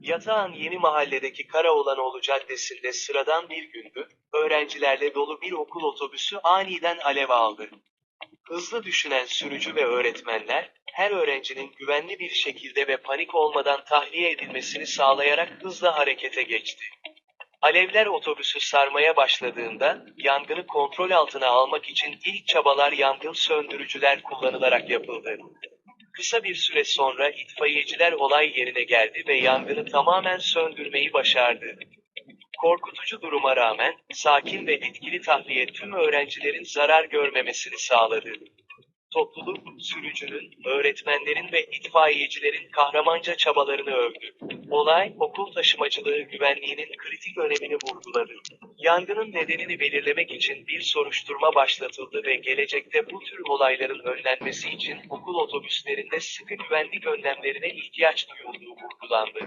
Yatağan yeni mahalledeki Karaoğlanoğlu Caddesi'nde sıradan bir gündü, öğrencilerle dolu bir okul otobüsü aniden alev aldı. Hızlı düşünen sürücü ve öğretmenler, her öğrencinin güvenli bir şekilde ve panik olmadan tahliye edilmesini sağlayarak hızla harekete geçti. Alevler otobüsü sarmaya başladığında, yangını kontrol altına almak için ilk çabalar yangın söndürücüler kullanılarak yapıldı. Kısa bir süre sonra itfaiyeciler olay yerine geldi ve yangını tamamen söndürmeyi başardı. Korkutucu duruma rağmen, sakin ve etkili tahliye tüm öğrencilerin zarar görmemesini sağladı. Topluluk, sürücünün, öğretmenlerin ve itfaiyecilerin kahramanca çabalarını övdü. Olay, okul taşımacılığı güvenliğinin kritik önemini vurguladı. Yangının nedenini belirlemek için bir soruşturma başlatıldı ve gelecekte bu tür olayların önlenmesi için okul otobüslerinde sıkı güvenlik önlemlerine ihtiyaç duyulduğu vurgulandı.